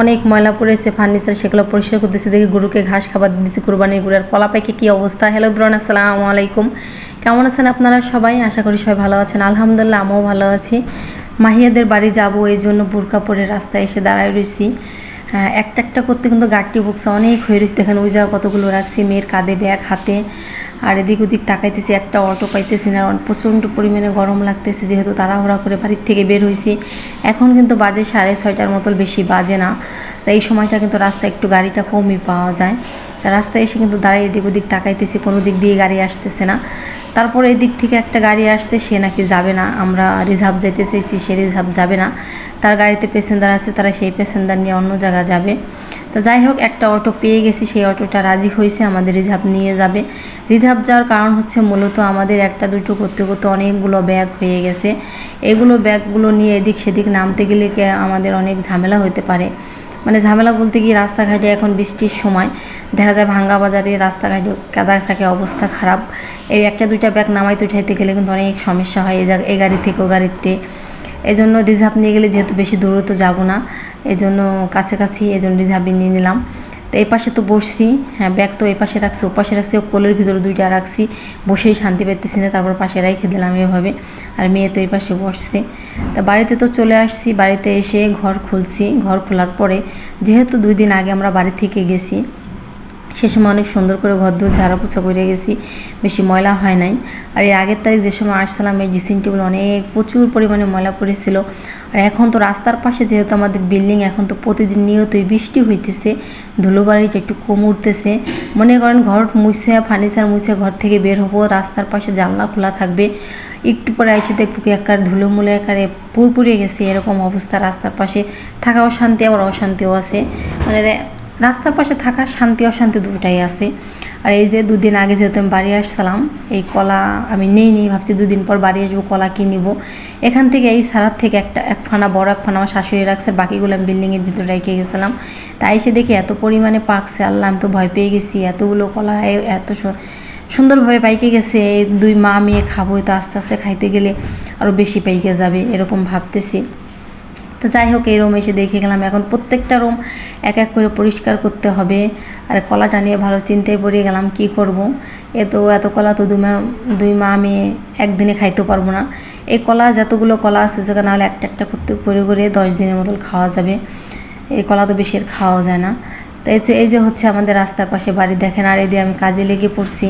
অনেক ময়লা পড়েছে ফার্নিচার সেগুলো পরিষ্কার করতেছি, দেখি গরুকে ঘাস খাবার দিতেছি, কুরবানির গুড়ার কলা পাইকে কী অবস্থা? হ্যালো ব্রন আসসালামু আলাইকুম। কেমন আছেন আপনারা সবাই? আশা করি সবাই ভালো আছেন। আলহামদুলিল্লাহ, আমিও ভালো আছি। মাহিয়াদের বাড়ি যাব, এই জন্য বোরকা পরে রাস্তায় এসে দাঁড়ায় রয়েছি একটা একটা করতে কিন্তু গাড়টি বুকছে অনেক হয়ে রয়েছে। দেখেন, ওই জায়গা কতগুলো রাখছি, মেয়ের কাঁধে ব্যাগ, হাতে। আর এদিক ওদিক তাকাইতেছি, একটা অটো পাইতেছি না, প্রচণ্ড পরিমাণে গরম লাগতেছে, যেহেতু তাড়াহুড়া করে বাড়ির থেকে বের হয়েছি এখন কিন্তু বাজে সাড়ে ছয়টার মতো বেশি বাজে না। তাই এই সময়টা কিন্তু রাস্তায় একটু গাড়িটা কমই পাওয়া যায়। তা রাস্তায় এসে কিন্তু দাঁড়িয়ে এদিক ওদিক তাকাইতেছি, কোনো দিক দিয়ে গাড়ি আসতেছে না। তারপরে এই দিক থেকে একটা গাড়ি আসছে, সে নাকি যাবে না। আমরা রিজার্ভ যেতে চাইছি, সে রিজার্ভ যাবে না। তার গাড়িতে প্যাসেঞ্জার আছে, তারা সেই প্যাসেঞ্জার নিয়ে অন্য জায়গা যাবে। তো যাই হোক, একটা অটো পেয়ে গেছি, সেই অটোটা রাজি হয়েছে, আমাদের রিজার্ভ নিয়ে যাবে। রিজার্ভ যাওয়ার কারণ হচ্ছে মূলত আমাদের একটা, দুটো করতে করতে অনেকগুলো ব্যাগ হয়ে গেছে। এগুলো ব্যাগগুলো নিয়ে এদিক সেদিক নামতে গেলে আমাদের অনেক ঝামেলা হতে পারে। মানে ঝামেলা বলতে গিয়ে রাস্তাঘাটে এখন বৃষ্টির সময় দেখা যায় ভাঙ্গা বাজারে রাস্তাঘাটে কাদা থাকে, অবস্থা খারাপ। এই একটা, দুইটা ব্যাগ নামাইতে উঠাইতে গেলে কিন্তু অনেক সমস্যা হয় এই গাড়ি থেকে ও গাড়িতে। এই জন্য রিজার্ভ নিয়ে গেলে যেহেতু বেশি দূরত্ব যাব না এই জন্য কাছাকাছি এই জন্য রিজার্ভই নিয়ে নিলাম। তো এই পাশে তো বসছি হ্যাঁ ব্যাগ তো এই পাশে রাখছি ও পাশে রাখছি, ও কোলের ভিতরে দুইটা রাখছি, বসেই শান্তি পেতেছি না, তারপর পাশে রেখে দিলাম এভাবে, আর মেয়ে তো এই পাশে বসছে। তা বাড়িতে তো চলে আসছি, বাড়িতে এসে ঘর খুলছি, ঘর খোলার পরে যেহেতু দুই দিন আগে আমরা বাড়ি থেকে গেছি সে সময় অনেক সুন্দর করে ঘর দৌড় ঝাড়া পোছা করে গেছি। বেশি ময়লা হয় নাই। আর এর আগের তারিখ যে সময় আসছিলাম, এই ড্রেসিং টেবিল অনেক প্রচুর পরিমাণে ময়লা পড়েছিল। আর এখন তো রাস্তার পাশে যেহেতু আমাদের বিল্ডিং, এখন তো প্রতিদিন নিয়তই বৃষ্টি হইতেছে। ধুলোবাড়িটা একটু কম উঠতেছে। মনে করেন ঘর মুছে ফার্নিচার মুছে ঘর থেকে বের হব, রাস্তার পাশে জানলা খোলা থাকবে। একটু পরে এসে দেখব কি একার ধুলো মুলে একারে পুরপুরে গেছে, এরকম অবস্থা রাস্তার পাশে। থাকাও শান্তি আবার অশান্তিও আছে। মানে রাস্তার পাশে থাকা শান্তি অশান্তি দুটাই আছে। আর এই যে দুদিন আগে যেহেতু আমি বাড়ি আসছিলাম, এই কলা আমি নেই নি ভাবছি দুদিন পর বাড়ি আসব, কলা কি নিব। এখান থেকে এই সারার থেকে একটা এক ফানা বড় এক ফানা আমার শাশুড়ি রাখছে, বাকিগুলো আমি বিল্ডিংয়ের ভিতরে রেখে গেছিলাম। তাই এসে দেখি এত পরিমাণে পাকছে, আল্লাহ আমি তো ভয় পেয়ে গেছি, এতগুলো কলা এত সু- সুন্দরভাবে পাইকে গেছে দুই মা মেয়ে খাব তো আস্তে আস্তে খাইতে গেলে আরও বেশি পাইকে যাবে, এরকম ভাবতেছি। তো যাই হোক, এই রুম এসে দেখে গেলাম। এখন প্রত্যেকটা রুম এক এক করে পরিষ্কার করতে হবে। আর কলাটা নিয়ে ভালো চিন্তায় পড়ে গেলাম, কি করব? এ তো, এত কলা তো দুই মা দুই মা আমি একদিনে খাইতে পারব না। এই কলা, যতগুলো কলা আছে সেখানে নাহলে একটা একটা করতে, করে করে দশ দিনের মতন খাওয়া যাবে। এই কলা তো বেশি খাওয়া যায় না। তো এই যে হচ্ছে আমাদের রাস্তার পাশে বাড়ি, দেখেন, আর এই দিয়ে আমি কাজে লেগে পড়ছি।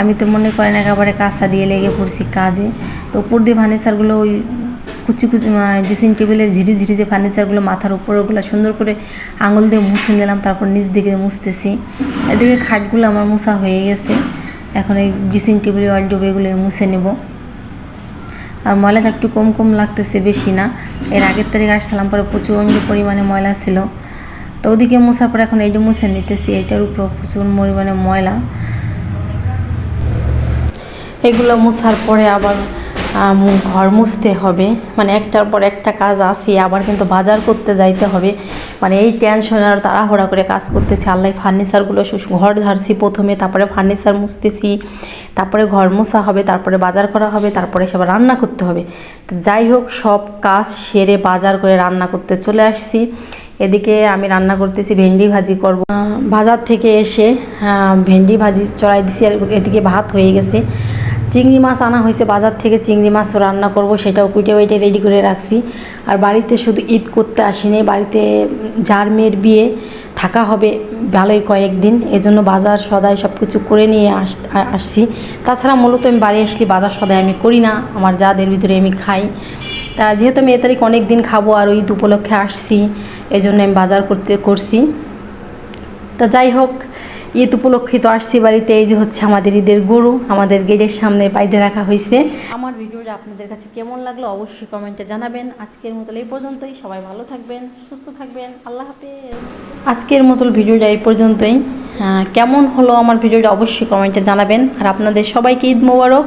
আমি তো মনে করেন একেবারে কাঁচা দিয়ে লেগে পড়ছি কাজে। তো উপর দিয়ে ফার্নিচারগুলো ওই কুচি কুচি ড্রেসিং টেবিলের ঝিরি ঝিরি যে ফার্নিচারগুলো মাথার উপর, ওগুলো সুন্দর করে আঙুল দিয়ে মুছে নিলাম, তারপর নিচ দিকে মুছতেছি। এদিকে খাটগুলো আমার মুছা হয়ে গেছে। এখন এই ড্রেসিং টেবিল ওয়ার্ডরোব এগুলো মুছে নেব। আর ময়লাটা একটু কম কম লাগতেছে, বেশি না। এর আগের তারিখ আসছিলাম, পরে প্রচণ্ড পরিমাণে ময়লা ছিল। তো ওদিকে মোছার পর এখন এইটা মুছে নিতেছি, এটার উপর প্রচুর পরিমাণে ময়লা। এগুলো মোছার পরে আবার ঘর মুছতে হবে। মানে একটার পর একটা কাজ আসি আবার কিন্তু বাজার করতে যাইতে হবে। মানে এই টেনশন আর তাড়াহুড়া করে কাজ করতেছি। আল্লাহ ফার্নিচারগুলো ঘর ঝাড়ছি প্রথমে, তারপরে ফার্নিচার মুছতেছি। তারপরে ঘর মোছা হবে, তারপরে বাজার করা হবে, তারপরে সব রান্না করতে হবে। যাই হোক, সব কাজ সেরে বাজার করে রান্না করতে চলে আসছি। এদিকে আমি রান্না করতেছি ভেন্ডি ভাজি করব। বাজার থেকে এসে ভেন্ডি ভাজি চড়াই দিছি আর এদিকে ভাত হয়ে গেছে। চিংড়ি মাছ আনা হয়েছে বাজার থেকে, চিংড়ি মাছও রান্না করব, সেটাও কুইটে কুইটে রেডি করে রাখছি। আর বাড়িতে শুধু ঈদ করতে আসিনি, বাড়িতে যার মেয়ের বিয়ে, থাকা হবে ভালোই কয়েকদিন। এজন্য বাজার সদাই সব কিছু করে নিয়ে আস আসছি। তাছাড়া মূলত আমি বাড়ি আসলে বাজার সদাই আমি করি না, আমার যাদের ভিতরে আমি খাই। তা যেহেতু আমি এ তারিখ অনেক দিন খাব আর ঈদ উপলক্ষে আসছি এই জন্য আমি বাজার করতে, করছি। তা যাই হোক, ঈদ উপলক্ষে তো আসছি বাড়িতে, এই যে হচ্ছে আমাদের ঈদের গরু, আমাদের গেটের সামনে বাইরে রাখা হয়েছে। আমার ভিডিওটা আপনাদের কাছে কেমন লাগল অবশ্যই কমেন্টে জানাবেন। আজকের মতো এই পর্যন্তই, সবাই ভালো থাকবেন, সুস্থ থাকবেন, আল্লাহ হাফেজ। আজকের মতো ভিডিওটা এই পর্যন্তই। কেমন হলো আমার ভিডিওটা অবশ্যই কমেন্টে জানাবেন। আর আপনাদের সবাইকে ঈদ মোবারক।